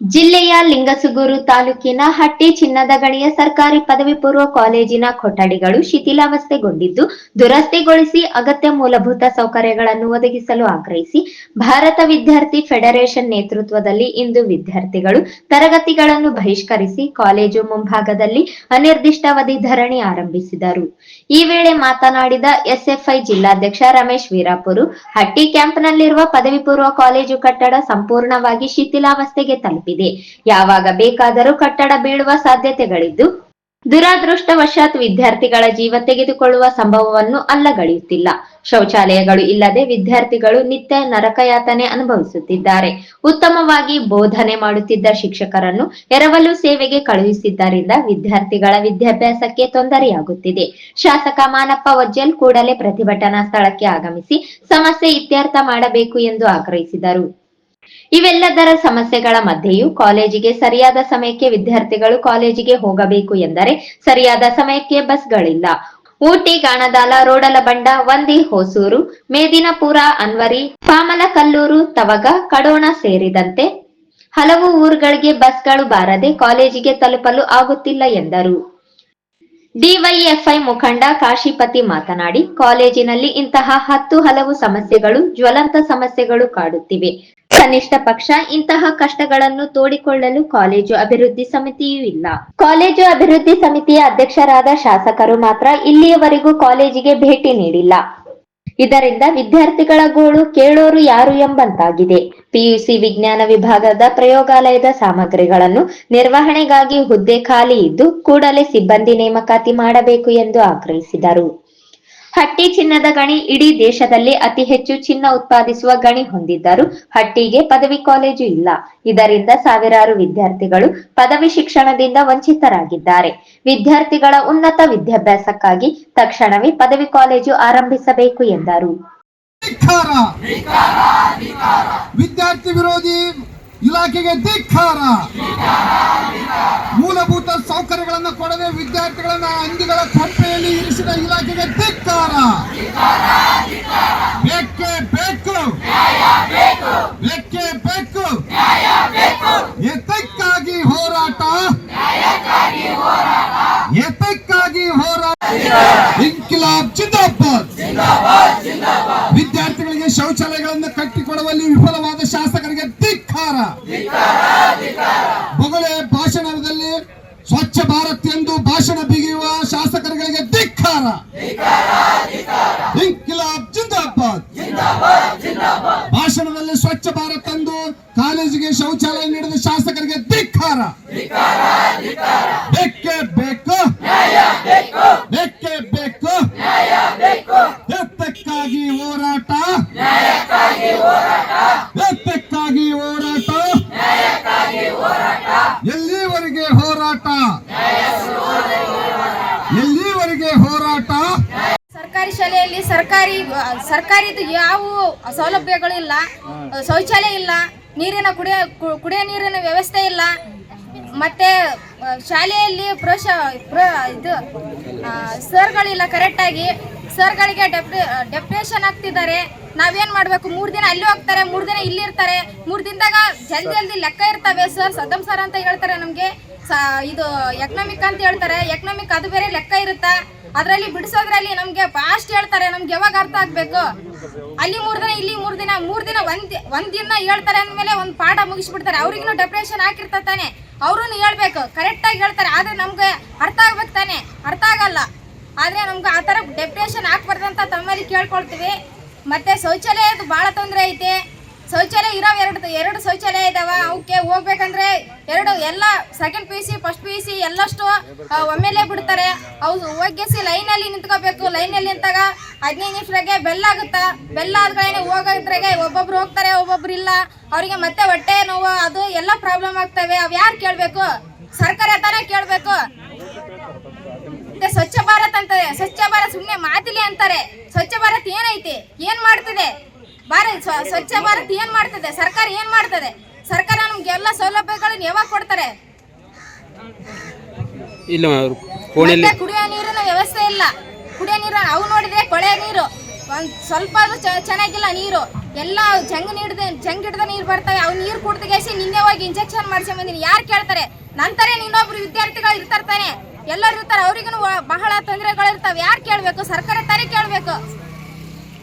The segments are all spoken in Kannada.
ಜಿಲ್ಲೆಯ ಲಿಂಗಸುಗೂರು ತಾಲೂಕಿನ ಹಟ್ಟಿ ಚಿನ್ನದ ಗಣಿಯ ಸರ್ಕಾರಿ ಪದವಿ ಪೂರ್ವ ಕಾಲೇಜಿನ ಕೊಠಡಿಗಳು ಶಿಥಿಲಾವಸ್ಥೆಗೊಂಡಿದ್ದು, ದುರಸ್ತಿಗೊಳಿಸಿ ಅಗತ್ಯ ಮೂಲಭೂತ ಸೌಕರ್ಯಗಳನ್ನು ಒದಗಿಸಲು ಆಗ್ರಹಿಸಿ, ಭಾರತ ವಿದ್ಯಾರ್ಥಿ ಫೆಡರೇಷನ್ ನೇತೃತ್ವದಲ್ಲಿ ಇಂದು ವಿದ್ಯಾರ್ಥಿಗಳು ತರಗತಿಗಳನ್ನು ಬಹಿಷ್ಕರಿಸಿ ಕಾಲೇಜು ಮುಂಭಾಗದಲ್ಲಿ ಅನಿರ್ದಿಷ್ಟಾವಧಿ ಧರಣಿ ಆರಂಭಿಸಿದರು. ಈ ವೇಳೆ ಮಾತನಾಡಿದ ಎಸ್ಎಫ್ಐ ಜಿಲ್ಲಾಧ್ಯಕ್ಷ ರಮೇಶ್ ವೀರಾಪುರು, ಹಟ್ಟಿ ಕ್ಯಾಂಪ್ನಲ್ಲಿರುವ ಪದವಿ ಪೂರ್ವ ಕಾಲೇಜು ಕಟ್ಟಡ ಸಂಪೂರ್ಣವಾಗಿ ಶಿಥಿಲಾವಸ್ಥೆಗೆ ತಲುಪಿದೆ. ಯಾವಾಗ ಬೇಕಾದರೂ ಕಟ್ಟಡ ಬೀಳುವ ಸಾಧ್ಯತೆಗಳಿದ್ದು, ದುರಾದೃಷ್ಟವಶಾತ್ ವಿದ್ಯಾರ್ಥಿಗಳ ಜೀವ ತೆಗೆದುಕೊಳ್ಳುವ ಸಂಭವವನ್ನು ಅಲ್ಲಗಳೆಯುತ್ತಿಲ್ಲ. ಶೌಚಾಲಯಗಳು ಇಲ್ಲದೆ ವಿದ್ಯಾರ್ಥಿಗಳು ನಿತ್ಯ ನರಕಯಾತನೆ ಅನುಭವಿಸುತ್ತಿದ್ದಾರೆ. ಉತ್ತಮವಾಗಿ ಬೋಧನೆ ಮಾಡುತ್ತಿದ್ದ ಶಿಕ್ಷಕರನ್ನು ಎರವಲು ಸೇವೆಗೆ ಕಳುಹಿಸಿದ್ದರಿಂದ ವಿದ್ಯಾರ್ಥಿಗಳ ವಿದ್ಯಾಭ್ಯಾಸಕ್ಕೆ ತೊಂದರೆಯಾಗುತ್ತಿದೆ. ಶಾಸಕ ಮಾನಪ್ಪ ವಜ್ಜಲ್ ಕೂಡಲೇ ಪ್ರತಿಭಟನಾ ಸ್ಥಳಕ್ಕೆ ಆಗಮಿಸಿ ಸಮಸ್ಯೆ ಇತ್ಯರ್ಥ ಮಾಡಬೇಕು ಎಂದು ಆಗ್ರಹಿಸಿದರು. ಇವೆಲ್ಲದರ ಸಮಸ್ಯೆಗಳ ಮಧ್ಯೆಯೂ ಕಾಲೇಜಿಗೆ ಸರಿಯಾದ ಸಮಯಕ್ಕೆ ವಿದ್ಯಾರ್ಥಿಗಳು ಕಾಲೇಜಿಗೆ ಹೋಗಬೇಕು ಎಂದರೆ ಸರಿಯಾದ ಸಮಯಕ್ಕೆ ಬಸ್ಗಳಿಲ್ಲ. ಊಟಿ, ಗಾಣದಾಲ, ರೋಡಲಬಂಡ, ವಂದಿ, ಹೊಸೂರು, ಮೇದಿನಪುರ, ಅನ್ವರಿ, ಪಾಮಲಕಲ್ಲೂರು, ತವಗ, ಕಡೋಣ ಸೇರಿದಂತೆ ಹಲವು ಊರುಗಳಿಗೆ ಬಸ್ಗಳು ಬಾರದೆ ಕಾಲೇಜಿಗೆ ತಲುಪಲು ಆಗುತ್ತಿಲ್ಲ ಎಂದರು. ಡಿವೈಎಫ್ಐ ಮುಖಂಡ ಕಾಶಿಪತಿ ಮಾತನಾಡಿ, ಕಾಲೇಜಿನಲ್ಲಿ ಇಂತಹ ಹತ್ತು ಹಲವು ಸಮಸ್ಯೆಗಳು, ಜ್ವಲಂತ ಸಮಸ್ಯೆಗಳು ಕಾಡುತ್ತಿವೆ. ಕನಿಷ್ಠ ಪಕ್ಷ ಇಂತಹ ಕಷ್ಟಗಳನ್ನು ತೋಡಿಕೊಳ್ಳಲು ಕಾಲೇಜು ಅಭಿವೃದ್ಧಿ ಸಮಿತಿಯೂ ಇಲ್ಲ. ಕಾಲೇಜು ಅಭಿವೃದ್ಧಿ ಸಮಿತಿಯ ಅಧ್ಯಕ್ಷರಾದ ಶಾಸಕರು ಮಾತ್ರ ಇಲ್ಲಿಯವರೆಗೂ ಕಾಲೇಜಿಗೆ ಭೇಟಿ ನೀಡಿಲ್ಲ. ಇದರಿಂದ ವಿದ್ಯಾರ್ಥಿಗಳ ಗೋಳು ಕೇಳೋರು ಯಾರು ಎಂಬಂತಾಗಿದೆ. ಪಿಯುಸಿ ವಿಜ್ಞಾನ ವಿಭಾಗದ ಪ್ರಯೋಗಾಲಯದ ಸಾಮಗ್ರಿಗಳನ್ನು ನಿರ್ವಹಣೆಗಾಗಿ ಹುದ್ದೆ ಖಾಲಿ ಇದ್ದು ಕೂಡಲೇ ಸಿಬ್ಬಂದಿ ನೇಮಕಾತಿ ಮಾಡಬೇಕು ಎಂದು ಆಗ್ರಹಿಸಿದರು. ಹಟ್ಟಿ ಚಿನ್ನದ ಗಣಿ ಇಡೀ ದೇಶದಲ್ಲಿ ಅತಿ ಹೆಚ್ಚು ಚಿನ್ನ ಉತ್ಪಾದಿಸುವ ಗಣಿ ಹೊಂದಿದ್ದರು. ಹಟ್ಟಿಗೆ ಪದವಿ ಕಾಲೇಜು ಇಲ್ಲ. ಇದರಿಂದ ಸಾವಿರಾರು ವಿದ್ಯಾರ್ಥಿಗಳು ಪದವಿ ಶಿಕ್ಷಣದಿಂದ ವಂಚಿತರಾಗಿದ್ದಾರೆ. ವಿದ್ಯಾರ್ಥಿಗಳ ಉನ್ನತ ವಿದ್ಯಾಭ್ಯಾಸಕ್ಕಾಗಿ ತಕ್ಷಣವೇ ಪದವಿ ಕಾಲೇಜು ಆರಂಭಿಸಬೇಕು ಎಂದರು. ವಿದ್ಯಾರ್ಥಿ ವಿರೋಧಿ ಇಲಾಖೆಗೆ ಧಿಕ್ಕಾರ. ಮೂಲಭೂತ ಸೌಕರ್ಯಗಳನ್ನು ಕೊಡದೆ ವಿದ್ಯಾರ್ಥಿಗಳನ್ನ ಅಂಗಿಗಳ ಕಂಪೆಯಲ್ಲಿ ಇರಿಸಿದ ಇಲಾಖೆಗೆ ಧಿಕ್ಕಾರ. ಬೇಕೇ ಬೇಕು. ಬೇಕೇ ಬೇಕು. ಎತ್ತಕ್ಕಾಗಿ ಹೋರಾಟ. ಎತ್ತಕ್ಕಾಗಿ ಹೋರಾಟ. ಇನ್ಕಿಲಾಬ್ ಜಿಂದಾಬಾದ್. ವಿದ್ಯಾರ್ಥಿಗಳಿಗೆ ಶೌಚಾಲಯಗಳನ್ನು ಕಟ್ಟಿಕೊಡುವಲ್ಲಿ ವಿಫಲವಾದ ಶಾಸಕರಿಗೆ ಧಿಕ್ಕಾರ ಬೊಗಳೆ ಭಾಷಣದಲ್ಲಿ ಸ್ವಚ್ಛ ಭಾರತ್ ಎಂದು ಭಾಷಣ ಬಿಗಿಯುವ ಶಾಸಕರುಗಳಿಗೆ ಧಿಕ್ಕಾರ. ಜಿಂದಾಬಾದ್. ಭಾಷಣದಲ್ಲಿ ಸ್ವಚ್ಛ ಭಾರತ್ ಎಂದು ಕಾಲೇಜಿಗೆ ಶೌಚಾಲಯ ನೀಡಿದ ಶಾಸಕರಿಗೆ ಧಿಕ್ಕಾರ ಬೇಕು ಬೇಕೇ ಬೇಕು ಎತ್ತಕ್ಕಾಗಿ ಹೋರಾಟ ಎತ್ತಕ್ಕಾಗಿ ಹೋರಾಟ ಎಲ್ಲಿವರೆಗೆ ಹೋರಾಟ ಎಲ್ಲಿವರೆಗೆ ಹೋರಾಟ ಸರ್ಕಾರಿ ಶಾಲೆಯಲ್ಲಿ ಸರ್ಕಾರಿ ಸರ್ಕಾರಿದು ಯಾವ ಸೌಲಭ್ಯಗಳು ಇಲ್ಲ ಶೌಚಾಲಯ ಇಲ್ಲ ನೀರಿನ ಕುಡಿಯ ಕುಡಿಯ ನೀರಿನ ವ್ಯವಸ್ಥೆ ಇಲ್ಲ. ಮತ್ತೆ ಶಾಲೆಯಲ್ಲಿ ಪ್ರೋಶ ಪ್ರ ಇದು ಸರ್ಗಳಿಲ್ಲ ಕರೆಕ್ಟಾಗಿ. ಸರ್ಗಳಿಗೆ ಡೆಪ್ಯು ಡೆಪ್ರೇಷನ್ ಆಗ್ತಿದ್ದಾರೆ. ನಾವೇನ್ ಮಾಡ್ಬೇಕು? ಮೂರ್ ದಿನ ಅಲ್ಲಿ ಹೋಗ್ತಾರೆ ಮೂರ್ ದಿನ ಇಲ್ಲಿ ಇರ್ತಾರೆ. ಮೂರ್ ದಿನದಾಗ ಜಲ್ದಿ ಜಲ್ದಿ ಲೆಕ್ಕ ಇರ್ತವೆ. ಸರ್ ಸದಮ್ ಸರ್ ಅಂತ ಹೇಳ್ತಾರೆ ನಮ್ಗೆ. ಇದು ಎಕನಾಮಿಕ್ ಅಂತ ಹೇಳ್ತಾರೆ. ಎಕನಾಮಿಕ್ ಅದು ಬೇರೆ ಲೆಕ್ಕ ಇರುತ್ತಾ? ಅದರಲ್ಲಿ ಬಿಡಿಸೋದ್ರಲ್ಲಿ ನಮ್ಗೆ ಫಾಸ್ಟ್ ಹೇಳ್ತಾರೆ, ನಮ್ಗೆ ಯಾವಾಗ ಅರ್ಥ ಆಗ್ಬೇಕು? ಅಲ್ಲಿ ಮೂರ್ ದಿನ, ಇಲ್ಲಿ ಮೂರ್ ದಿನ ಮೂರ್ ದಿನ ಒಂದ್ ಒಂದ್ ದಿನ ಹೇಳ್ತಾರೆ ಅಂದ್ಮೇಲೆ ಒಂದ್ ಪಾಠ ಮುಗಿಸ್ಬಿಡ್ತಾರೆ. ಅವ್ರಿಗೂ ಡೆಪ್ರೆಷನ್ ಹಾಕಿರ್ತಾರೆ ತಾನೆ. ಹೇಳ್ಬೇಕು ಕರೆಕ್ಟ್ ಆಗಿ ಹೇಳ್ತಾರೆ, ಆದ್ರೆ ನಮ್ಗೆ ಅರ್ಥ ಆಗ್ಬೇಕು ತಾನೆ. ಅರ್ಥ ಆಗಲ್ಲ. ಆದ್ರೆ ನಮ್ಗೆ ಆ ಥರ ಡೆಪ್ರೆಷನ್ ಹಾಕ್ಬಾರ್ದಂತ ತಮ್ಮಲ್ಲಿ ಕೇಳ್ಕೊಳ್ತೀವಿ. ಮತ್ತೆ ಶೌಚಾಲಯದ ಭಾಳ ತೊಂದರೆ ಐತೆ. ಶೌಚಾಲಯ ಇರೋ ಎರಡು ಎರಡು ಶೌಚಾಲಯ ಇದಾವ. ಅವಕ್ಕೆ ಹೋಗ್ಬೇಕಂದ್ರೆ ಎರಡು ಎಲ್ಲ second P C first P U C ಎಲ್ಲಷ್ಟು ಒಮ್ಮೆಲೆ ಬಿಡ್ತಾರೆ. ಅವು ಹೋಗಿಸಿ ಲೈನಲ್ಲಿ ನಿಂತ್ಕೋಬೇಕು. ಲೈನಲ್ಲಿ ನಿಂತಾಗ ಹದಿನೈದು ನಿಮಿಷದಾಗೆ ಬೆಲ್ಲ ಆದ್ಗಳೇನೆ ಹೋಗೋದ್ರಾಗೆ ಒಬ್ಬೊಬ್ರು ಹೋಗ್ತಾರೆ, ಒಬ್ಬೊಬ್ರು ಇಲ್ಲ. ಅವರಿಗೆ ಮತ್ತೆ ಹೊಟ್ಟೆ ನೋವು, ಅದು ಎಲ್ಲ ಪ್ರಾಬ್ಲಮ್ ಆಗ್ತವೆ. ಅವು ಯಾರು ಕೇಳಬೇಕು? ಸರ್ಕಾರ ತಾನೇ ಕೇಳಬೇಕು. ಸ್ವಚ್ಛ ಭಾರತ್ ಅಂತಾರೆ. ಸ್ವಚ್ಛ ಭಾರತ್ ಸುಮ್ಮನೆ ಮಾತಿಲಿ ಅಂತಾರೆ. ಸ್ವಚ್ಛ ಭಾರತ್ ಏನೈತಿ? ಏನ್ ಮಾಡ್ತಿದೆ? ಭಾರತ್ ಸ್ವ- ಸ್ವಚ್ಛ ಭಾರತ್ ಏನ್ ಮಾಡ್ತದೆ? ಸರ್ಕಾರ ಏನ್ ಮಾಡ್ತದೆ? ಸರ್ಕಾರ ನಮ್ಗೆ ಎಲ್ಲ ಸೌಲಭ್ಯಗಳನ್ನ ಯಾವಾಗ ಕೊಡ್ತಾರೆ? ಇಲ್ಲ ಕುಡಿಯೋ ನೀರಿನ ವ್ಯವಸ್ಥೆ ಇಲ್ಲ. ಕುಡಿಯೋ ನೀರು ಅವು ನೋಡಿದ್ರೆ ಕೊಳೆ ನೀರು. ಒಂದ್ ಸ್ವಲ್ಪ ಚೆನ್ನಾಗಿಲ್ಲ ನೀರು. ಎಲ್ಲ ಜಂಗ್ ನೀಡ್ದ ಜಂಗ್ ಹಿಡ್ದ ನೀರು ಬರ್ತವೆ. ಅವ್ ನೀರು ಕುಡ್ದಗೆಸಿ ನಿನ್ನೆ ಹೋಗಿ ಇಂಜೆಕ್ಷನ್ ಮಾಡ್ಸ್ಕೊಂಡ್ ಬಂದಿನಿ. ಯಾರು ಕೇಳ್ತಾರೆ? ನಂತರ ಇನ್ನೊಬ್ರು ವಿದ್ಯಾರ್ಥಿಗಳು ಇರ್ತಾರ್ತಾನೆ ಎಲ್ಲರೂ ಇರ್ತಾರೆ. ಅವ್ರಿಗೂ ಬಹಳ ತೊಂದರೆಗಳು ಇರ್ತಾವೆ. ಯಾರು ಕೇಳಬೇಕು? ಸರ್ಕಾರ ತಾನೇ ಕೇಳಬೇಕು.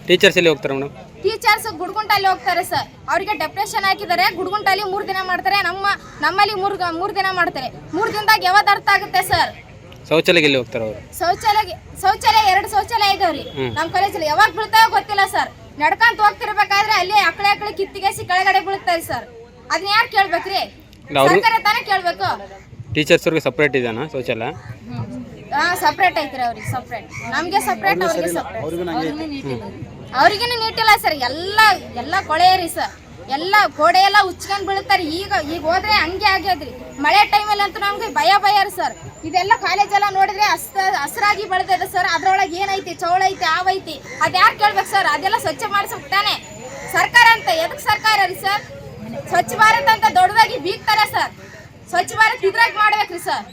ಟೀಚರ್ಸ್ ಎಲ್ಲಿ ಹೋಗ್ತಾರೆ ಮೇಡಮ್? ಟೀಚರ್ಸ್ ಗುಡ್ಗುಂಟಲ್ಲಿ ಹೋಗ್ತಾರೆ ಸರ್ ಅವರಿಗೆ ಡೆಪ್ರೆಷನ್ ಹಾಕಿದ್ದಾರೆ ಗುಡ್ಗುಂಟಲ್ಲಿ ಮೂರು ದಿನ ಮಾಡ್ತಾರೆ ನಮ್ಮ ನಮ್ಮಲ್ಲಿ ಮೂರು ಮೂರು ದಿನ ಮಾಡ್ತಾರೆ. ಮೂರು ದಿನದಾಗ ಯಾವತ್ತ ಅರ್ಥ ಆಗುತ್ತೆ ಸರ್ ಶೌಚಾಲಯ ಎಲ್ಲಿ ಹೋಗ್ತಾರೆ ಅವರು. ಶೌಚಾಲಯ ಶೌಚಾಲಯ ಎರಡು ಶೌಚಾಲಯ ಇದಾವ್ರಿ. ನಮ್ಮ ಕಾಲೇಜಲ್ಲಿ ಯಾವಾಗ ಬೀಳ್ತಾವ ಗೊತ್ತಿಲ್ಲ ಸರ್ ನಡ್ಕೊಂತ ಹೋಗ್ತಿರ್ಬೇಕಾದ್ರೆ ಅಲ್ಲಿ ಅಕಳೆ ಅಕಡೆ ಕಿತ್ತಿಗೆಸಿ ಕೆಳಗಡೆ ಬೀಳ್ತಾರೆ ಸರ್ ಅದನ್ನ ಯಾರು ಕೇಳ್ಬೇಕ್ರಿ? ಸರ್ಕಾರ ತಾನೇ ಕೇಳ್ಬೇಕು. ಟೀಚರ್ಸ್ ಅವ್ರಿಗೆ ಸಪ್ರೇಟ್ ಇದಾನ ಶೌಚಾಲಯ? ಹಾ ಸಪ್ರೇಟ್ ಐತ್ರಿ ಅವ್ರಿಗೆ ಸಪ್ರೇಟ್ ನಮ್ಗೆ ಸಪ್ರೇಟ್ ಅವ್ರಿಗೆ ಸಪ್ರೇಟ್ ಅವ್ರಿಗೇನು ನೀಟಿಲ್ಲ ಸರ್ ಎಲ್ಲ ಎಲ್ಲ ಕೊಳೆ ರೀ ಸರ್. ಎಲ್ಲ ಕೊಡೆ ಎಲ್ಲ ಉಚ್ಕೊಂಡ್ ಬೀಳ್ತಾರೆ. ಈಗ ಈಗ ಹೋದ್ರೆ ಹಂಗೆ ಆಗ್ಯದ್ರಿ. ಮಳೆ ಟೈಮಲ್ಲಿ ಅಂತೂ ನಮ್ಗೆ ಭಯ ಭಯ ರೀ ಸರ್. ಇದೆಲ್ಲ ಕಾಲೇಜ್ ಎಲ್ಲ ನೋಡಿದ್ರೆ ಹಸ್ತ ಹಸ್ರಾಗಿ ಬೆಳೆದಿದೆ ಸರ್. ಅದ್ರೊಳಗೆ ಏನೈತಿ? ಚೌಳ ಐತಿ ಆವೈತಿ ಅದ್ ಯಾರು ಕೇಳ್ಬೇಕು ಸರ್? ಅದೆಲ್ಲ ಸ್ವಚ್ಛ ಮಾಡಿಸ್ಬೇಕು ತಾನೆ. ಸರ್ಕಾರ ಅಂತ ಎದಕ್ ಸರ್ಕಾರ ರೀ ಸರ್? ಸ್ವಚ್ಛ ಭಾರತ್ ಅಂತ ದೊಡ್ಡದಾಗಿ ಬೀಗ್ತಾರೆ ಸರ್. ಸ್ವಚ್ಛ ಭಾರತ್ ಇದ್ರಾಗ ಮಾಡ್ಬೇಕ್ರಿ ಸರ್.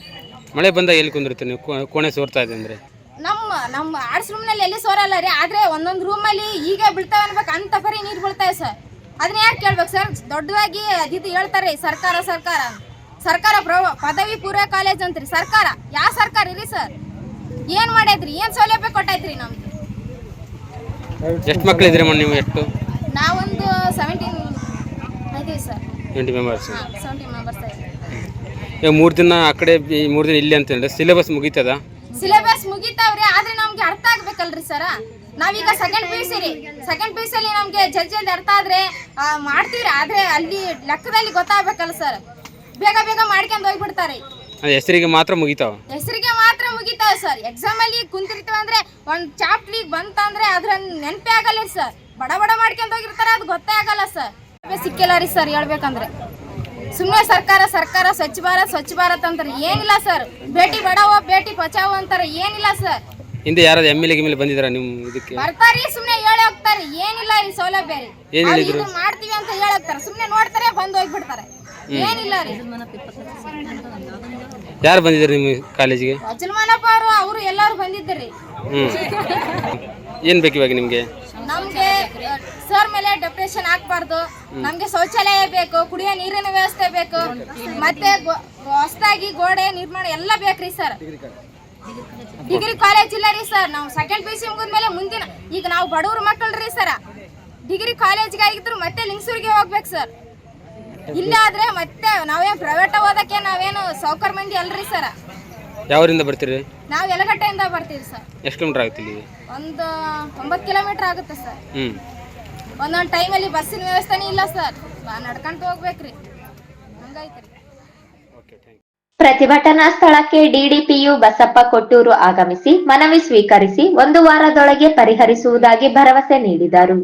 ಮಳೆ ಬಂದಾಗ ಎಲ್ಲಿ ಕುಂದಿರ್ತೀನಿ ನೀವು? ಕೋ- ಕೋಣೆ ಸೋರ್ತಾ ಇದೆ ಅಂದ್ರೆ? ನಮ್ಮ ನಮ್ಮ ಆರ್ಟ್ಸ್ ರೂಮ್ನಲ್ಲಿ ಎಲ್ಲಿ ಸೋರಲ್ಲ ರೀ. ಆದ್ರೆ ಒಂದೊಂದು ರೂಮಲ್ಲಿ ಈಗ ಬೀಳ್ತಾವೆ ಅನ್ಬೇಕು. ಅಂತ ಪರಿ ನೀರು ಬೀಳ್ತಾವೆ ಸರ್. ಅದನ್ನ ಯಾಕೆ ಕೇಳ್ಬೇಕು ಸರ್? ದೊಡ್ಡದಾಗಿ ಅದಿದ್ದು ಹೇಳ್ತಾರೆ ಸರ್ಕಾರ ಸರ್ಕಾರ. ಸರ್ಕಾರ ಪ್ರವ ಪದವಿ ಪೂರ್ವ ಕಾಲೇಜ್ ಅಂತ್ರಿ. ಸರ್ಕಾರ. ಯಾವ ಸರ್ಕಾರ ರೀ ಸರ್. ಏನ್ ಮಾಡೈತ್ರಿ ಏನ್ ಸೌಲಭ್ಯ ಕೊಟ್ಟೈತ್ರಿ ನಮ್ಗೆ ಎಷ್ಟು ಮಕ್ಕಳಿದ್ದೀರಿ ನೀವು ಎಷ್ಟು? ನಾವೊಂದು ಸೆವೆಂಟೀನ್ ಸರ್. ಟ್ವೆಂಟಿ ಮೆಂಬರ್ಸ್ ಹಾಂ ಸೆವೆಂಟೀನ್ ಮೆಂಬರ್ಸ್ ಈಗ ಮೂರು ದಿನ ಆ ಕಡೆ ಈ ಮೂರು ದಿನ ಇಲ್ಲಿ ಅಂತಂದ್ರೆ ಸಿಲೆಬಸ್ ಮುಗೀತದ? ಸಿಲೆಬಸ್ ಮುಗಿತಾವ್ರಿ ಆದ್ರೆ ನಮ್ಗೆ ಅರ್ಥ ಆಗ್ಬೇಕಲ್ರಿ ಸರ ನಾವೀಗ ಸೆಕೆಂಡ್ ಪಿ ಯು ಸಿ ರೀ. ಸೆಕೆಂಡ್ ಪಿ ಯು ಸಿ ನಮ್ಗೆ ಜಲ್ದಿ ಜಲ್ದಿ ಅರ್ಥ ಆದ್ರೆ ಆ, ಮಾಡ್ತೀವ್ರಿ. ಆದ್ರೆ ಅಲ್ಲಿ ಲೆಕ್ಕದಲ್ಲಿ ಗೊತ್ತಾಗ್ಬೇಕಲ್ಲ ಸರ್ ಬೇಗ ಬೇಗ ಮಾಡ್ಕೊಂಡು ಹೋಗ್ಬಿಡ್ತಾರೆ. ಹೆಸರಿಗೆ ಮಾತ್ರ ಮುಗಿತಾವ? ಹೆಸರಿಗೆ ಮಾತ್ರ ಮುಗಿತಾವೆ ಸರ್ ಎಕ್ಸಾಮ್ ಅಲ್ಲಿ ಕುಂತಿರ್ತೀವಿ ಅಂದ್ರೆ ಒಂದ್ ಚಾಪ್ಟ್ಲಿಗೆ ಬಂತಂದ್ರೆ ಅದ್ರ ನೆನಪೇ ಆಗಲ್ಲ ಸರ್ ಬಡ ಬಡ ಮಾಡ್ಕೊಂಡು ಹೋಗಿರ್ತಾರೆ ಅದು ಗೊತ್ತೇ ಆಗಲ್ಲ ಸರ್ ಸಿಕ್ಕಿಲ್ಲ ರೀ ಸರ್ ಹೇಳ್ಬೇಕಂದ್ರೆ. ಸುಮ್ಮನೆ ಸರ್ಕಾರ ಸರ್ಕಾರ ಸ್ವಚ್ಛ ಭಾರತ್ ಸ್ವಚ್ಛ ಭಾರತ್ ಅಂತಾರೆ. ಏನಿಲ್ಲ ಸರ್. ಭೇಟಿ ಬಡವ ಭೇಟಿ ಬಚಾವ ಅಂತಾರೆ. ಏನಿಲ್ಲ ಸರ್. ಹಿಂದೆ ಯಾರಾದ್ರು ಎಂ ಎಲ್ ಎ ಗಿಮ್ ನಿಮ್ ಇದಕ್ಕೆ? ಬರ್ತಾರಿ ಸುಮ್ಮನೆ ಹೇಳಿ ಹೋಗ್ತಾರೆ. ಏನಿಲ್ಲ ಈ ಸೌಲಭ್ಯ ರೀ. ಏನ್ ಅವ್ರು ಹೇಳಿದ್ರು? ಇದನ್ನ ಮಾಡ್ತೀವಿ ಅಂತ ಹೇಳಿ ಹೋಗ್ತಾರೆ. ಸುಮ್ನೆ ನೋಡ್ತಾರೆ ಬಂದ್ ಹೋಗ್ಬಿಡ್ತಾರೆ. ಏನಿಲ್ಲ ರೀ. ಯಾರು ಬಂದಿದ್ದಾರೆ ನಿಮ್ಮ ಕಾಲೇಜಿಗೆ? ಅಜಲ್ಮಾನಪ್ಪ ಅವರು ಅವರು ಎಲ್ಲಾರು ಬಂದಿದ್ರಿ ಏನ್ ಏನು ಬೇಕು ಇವಾಗ ನಿಮಗೆ? ನಮ್ಗೆ ಸರ್ ಮೇಲೆ ಡೆಪ್ರೆಷನ್ ಆಗ್ಬಾರ್ದು. ನಮ್ಗೆ ಶೌಚಾಲಯ ಬೇಕು ಕುಡಿಯೋ ನೀರಿನ ವ್ಯವಸ್ಥೆ ಬೇಕು. ಮತ್ತೆ ಹೊಸದಾಗಿ ಗೋಡೆ ನಿರ್ಮಾಣ ಎಲ್ಲ ಬೇಕ್ರಿ ಸರ್. Degree college. ಇಲ್ಲ ರೀ ಸರ್. ನಾವು ಸೆಕೆಂಡ್ ಪಿ ಸಿ ಮುಗಿದ್ಮೇಲೆ ಮುಂದಿನ ಈಗ ನಾವು ಬಡವ್ರ ಮಕ್ಕಳು ರೀ ಸರ್. ಡಿಗ್ರಿ ಕಾಲೇಜ್ಗೆ ಆಗಿದ್ರು ಮತ್ತೆ ಲಿಂಗಸೂರಿಗೆ ಹೋಗ್ಬೇಕು ಸರ್. ಇಲ್ಲ ಆದ್ರೆ ಮತ್ತೆ ನಾವೇನು ಪ್ರೈವೇಟ್ ಓದಕ್ಕೆ ನಾವೇನು ಸೌಕರ್ ಮಂದಿ ಅಲ್ರಿ ಸರ್. ಯಾವರಿಂದ ಬರ್ತೀರಿ? ನಾವು ಎಲಗಟ್ಟೆಯಿಂದ ಬರ್ತೀವಿ ಸರ್. ಎಷ್ಟು ಕಿಲೋಮೀಟರ್ ಆಗುತ್ತೆ ಇಲ್ಲಿಗೆ ಒಂದು ಒಂಬತ್ತು ಕಿಲೋಮೀಟರ್ ಆಗುತ್ತೆ ಸರ್. ಹ್ಞೂ ಒಂದೊಂದು ಟೈಮಲ್ಲಿ ಬಸ್ಸಿನ ವ್ಯವಸ್ಥೆನೇ ಇಲ್ಲ ಸರ್. ನಡ್ಕೊಂತ ಹೋಗ್ಬೇಕ್ರಿ. ಹಂಗೈತ್ರಿ. ಓಕೆ ಥ್ಯಾಂಕ್ ಯು ಪ್ರತಿಭಟನಾ ಸ್ಥಳಕ್ಕೆ ಡಿಡಿಪಿಯು ಬಸಪ್ಪ ಕೊಟ್ಟೂರು ಆಗಮಿಸಿ ಮನವಿ ಸ್ವೀಕರಿಸಿ ಒಂದು ವಾರದೊಳಗೆ ಪರಿಹರಿಸುವುದಾಗಿ ಭರವಸೆ ನೀಡಿದರು.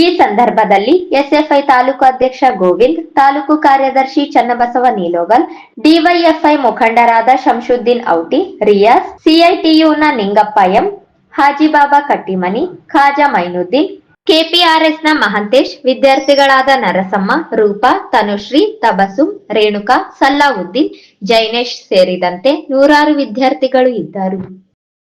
ಈ ಸಂದರ್ಭದಲ್ಲಿ ಎಸ್ಎಫ್ಐ ತಾಲೂಕು ಅಧ್ಯಕ್ಷ ಗೋವಿಂದ್, ತಾಲೂಕು ಕಾರ್ಯದರ್ಶಿ ಚನ್ನಬಸವ ನೀಲೋಗಲ್, ಡಿವೈಎಫ್ಐ ಮುಖಂಡರಾದ ಶಂಶುದ್ದೀನ್ ಔಟಿ ರಿಯಾಸ್ ಸಿಐಟಿಯುನ ನಿಂಗಪ್ಪ ಎಂ, ಹಾಜಿಬಾಬಾ ಕಟ್ಟಿಮನಿ, ಖಾಜಾ ಮೈನುದ್ದೀನ್, ಕೆಪಿಆರ್ಎಸ್ನ ಮಹಂತೇಶ್, ವಿದ್ಯಾರ್ಥಿಗಳಾದ ನರಸಮ್ಮ, ರೂಪಾ, ತನುಶ್ರೀ, ತಬಸುಂ, ರೇಣುಕಾ, ಸಲ್ಲಾವುದ್ದೀನ್, ಜೈನೇಶ್ ಸೇರಿದಂತೆ ನೂರಾರು ವಿದ್ಯಾರ್ಥಿಗಳು ಇದ್ದರು.